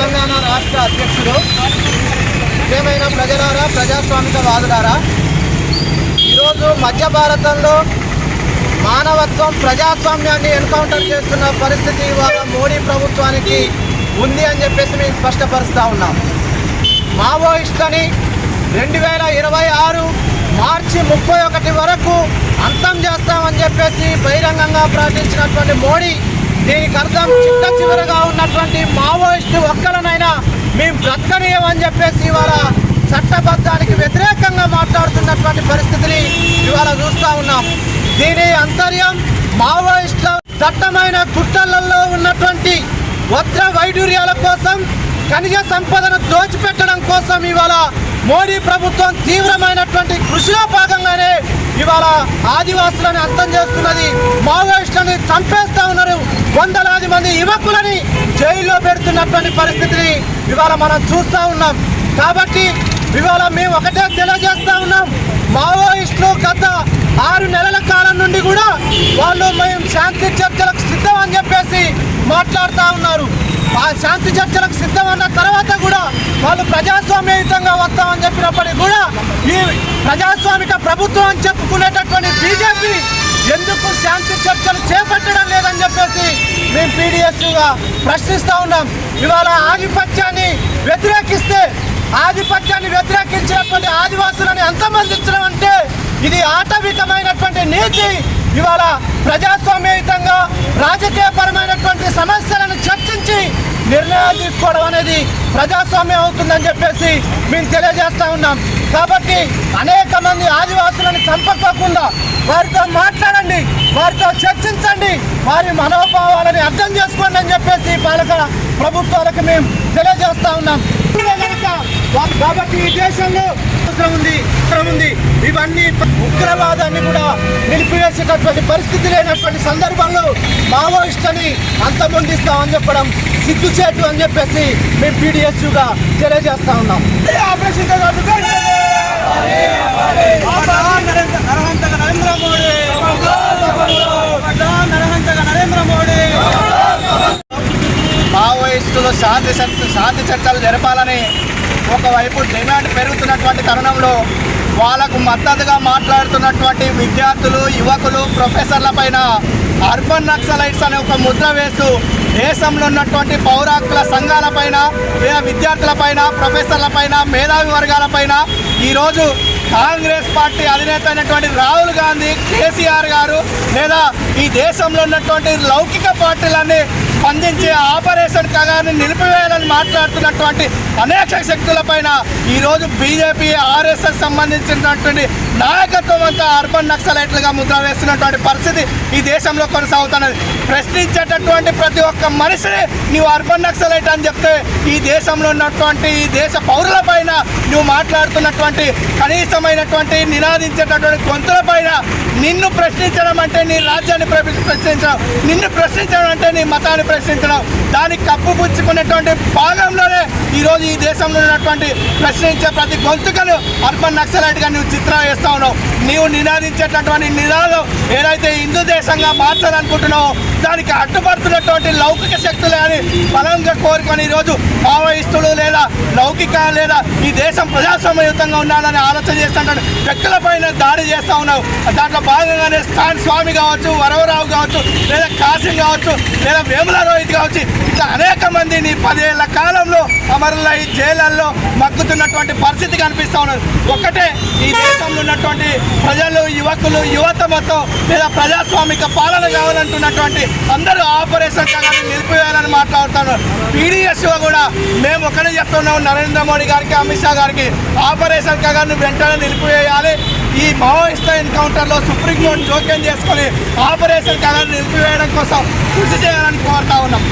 తెలంగాణ రాష్ట్ర అధ్యక్షుడు. ముఖ్యమైన ప్రజలారా ప్రజాస్వామిక వాదులారా ఈరోజు మధ్య భారతంలో మానవత్వం ప్రజాస్వామ్యాన్ని ఎన్కౌంటర్ చేస్తున్న పరిస్థితి ఇవాళ మోడీ ప్రభుత్వానికి ఉంది అని చెప్పేసి మేము స్పష్టపరుస్తూ ఉన్నాం. మావోయిస్టులని రెండు వేల ఇరవై ఆరు మార్చి ముప్పై ఒకటి వరకు అంతం చేస్తామని చెప్పేసి బహిరంగంగా ప్రకటించినటువంటి మోడీ దీనికి అర్థం చిట్ట చివరగా ఉన్నటువంటి మేము బ్రతకనీయమని చెప్పేసి ఇవాళ చట్టబద్ధానికి వ్యతిరేకంగా మాట్లాడుతున్నటువంటి పరిస్థితిని ఇవాళ చూస్తూ ఉన్నాం. దీని అంతర్యం మావోయిస్టుల దట్టమైన గుట్టలలో ఉన్నటువంటి వజ్ర వైడూర్యాల కోసం ఖనిజ సంపదను దోచిపెట్టడం కోసం ఇవాళ మోడీ ప్రభుత్వం తీవ్రమైనటువంటి కృషిలో భాగంగానే ఇవాళ ఆదివాసులను అంతం చేస్తున్నది. మావోయిస్టులను చంపేస్తా ఉన్నారు. వందలాది మంది యువకులని జైల్లో పెడుతున్నటువంటి పరిస్థితిని ఇవాళ మనం చూస్తూ ఉన్నాం. కాబట్టి ఇవాళ మేము ఒకటే తెలియజేస్తూ ఉన్నాం. మావోయిస్టులు గత ఆరు నెలల కాలం నుండి కూడా వాళ్ళు మేము శాంతి చర్చలకు సిద్ధం అని చెప్పేసి మాట్లాడుతూ ఉన్నారు. ఆ శాంతి చర్చలకు సిద్ధం అన్న తర్వాత కూడా వాళ్ళు ప్రజాస్వామ్యయుతంగా వస్తామని చెప్పినప్పటికీ కూడా ఈ ప్రజాస్వామిక ప్రభుత్వం అని చెప్పుకునేటటువంటి బీజేపీ ఎందుకు శాంతి చర్చలు చేపట్టడం లేదని చెప్పేసి మేము పీడిఎస్గా ప్రశ్నిస్తూ ఉన్నాం. ఇవాళ ఆధిపత్యాన్ని వ్యతిరేకిస్తే ఆధిపత్యాన్ని వ్యతిరేకించినటువంటి ఆదివాసులను ఎంతమందించడం అంటే ఇది ఆటవికమైనటువంటి నీతి. ఇవాళ ప్రజాస్వామ్యయుతంగా రాజకీయపరమైనటువంటి సమస్యలను చర్చించి నిర్ణయాలు తీసుకోవడం అనేది ప్రజాస్వామ్యం అవుతుందని చెప్పేసి మేము తెలియజేస్తా ఉన్నాం. కాబట్టి అనేక మంది ఆదివాసులను చంపకోకుండా వారితో మాట్లాడండి వారితో చర్చించండి వారి మనోభావాలని అర్థం చేసుకోండి అని చెప్పేసి పాలక ప్రభుత్వాలకు మేము తెలియజేస్తా ఉన్నాం. కాబట్టి ఈ దేశంలో అవసరం ఉంది అవసరం ఉంది. ఇవన్నీ ఉగ్రవాదాన్ని కూడా నిలిపివేసేటటువంటి పరిస్థితి లేనటువంటి సందర్భంలో మావోయిస్టుని అంతమొందిస్తామని చెప్పడం సిగ్గుచేటు అని చెప్పేసి మేము పీడిఎస్యుగా తెలియజేస్తా ఉన్నాం. ఆపరేషన్ నరహంతక నరేంద్ర మోడీ నరహంతక నరేంద్ర మోడీ మావోయిస్టులు శాంతి శాంతి చర్చలు జరపాలని ఒకవైపు డిమాండ్ పెరుగుతున్నటువంటి తరుణంలో వాళ్ళకు మద్దతుగా మాట్లాడుతున్నటువంటి విద్యార్థులు యువకులు ప్రొఫెసర్ల పైన అర్బన్ నక్సలైట్స్ అనే ఒక ముద్ర వేస్తూ దేశంలో ఉన్నటువంటి పౌరాకుల సంఘాలపైన లేదా విద్యార్థులపైన ప్రొఫెసర్లపైన మేధావి వర్గాలపైన ఈరోజు కాంగ్రెస్ పార్టీ అధినేత అయినటువంటి రాహుల్ గాంధీ కేసీఆర్ గారు లేదా ఈ దేశంలో ఉన్నటువంటి లౌకిక పార్టీలన్నీ స్పందించి ఆపరేషన్ కగాన్ని నిలిపివేయాలని మాట్లాడుతున్నటువంటి అనేక శక్తులపైన ఈరోజు బీజేపీ ఆర్ఎస్ఎస్ సంబంధించినటువంటి నాయకత్వం అంతా అర్బన్ నక్సలైట్లుగా ముద్ర వేస్తున్నటువంటి పరిస్థితి ఈ దేశంలో కొనసాగుతున్నది. ప్రశ్నించేటటువంటి ప్రతి ఒక్క మనిషిని నువ్వు అర్బన్ నక్సలైట్ అని చెప్తే ఈ దేశంలో ఉన్నటువంటి ఈ దేశ పౌరులపైన నువ్వు మాట్లాడుతున్నటువంటి కనీసమైనటువంటి నినాదించేటటువంటి గొంతులపైన నిన్ను ప్రశ్నించడం అంటే నీ రాజ్యాన్ని ప్రశ్నించడం. నిన్ను ప్రశ్నించడం అంటే నీ మతాన్ని ప్రశ్నించడం. దానికి కప్పు పుచ్చుకునేటువంటి భాగంలోనే ఈరోజు ఈ దేశంలో ఉన్నటువంటి ప్రశ్నించే ప్రతి గొంతుకను అర్బన్ నక్సలైట్గా నువ్వు చిత్రం వేస్తా ఉన్నావు. నీవు నినాదించేటటువంటి నినాదం ఏదైతే హిందూ దేశంగా మార్చాలనుకుంటున్నావో దానికి అడ్డుపడుతున్నటువంటి లౌకిక శక్తులు కానీ బలంగా కోరుకొని ఈరోజు మావోయిస్టులు లౌకిక లేదా ఈ దేశం ప్రజాస్వామ్యయుతంగా ఉండాలని ఆలోచన చేస్తుంటాను వ్యక్తుల పైన దాడి చేస్తూ ఉన్నావు. దాంట్లో భాగంగానే స్థాన్ స్వామి కావచ్చు వరవరావు కావచ్చు లేదా కాసిం కావచ్చు లేదా వేముల రోహిత్ కావచ్చు ఇట్లా అనేక మంది నీ పదేళ్ళ కాలంలో అమరులై జైలల్లో మగ్గుతున్నటువంటి పరిస్థితి కనిపిస్తూ ఉన్నది. ఒక్కటే ఈ దేశంలో ఉన్నటువంటి ప్రజలు యువకులు యువత మొత్తం లేదా ప్రజాస్వామిక పాలన కావాలంటున్నటువంటి అందరూ ఆపరేషన్ కగాన్ని నిలిపివేయాలని మాట్లాడుతున్నారు. పీడిఎస్ కూడా మేము ఒకటే చెప్తున్నాం నరేంద్ర మోడీ గారికి అమిత్ షా గారికి ఆపరేషన్ కగాన్ని వెంటనే నిలిపివేయాలి. ఈ మావోయిస్ట్ ఎన్కౌంటర్లో సుప్రీంకోర్టు జోక్యం చేసుకొని ఆపరేషన్ కగాన్ని నిలిపివేయడం కోసం కృషి చేయాలని కోరుతా ఉన్నాం.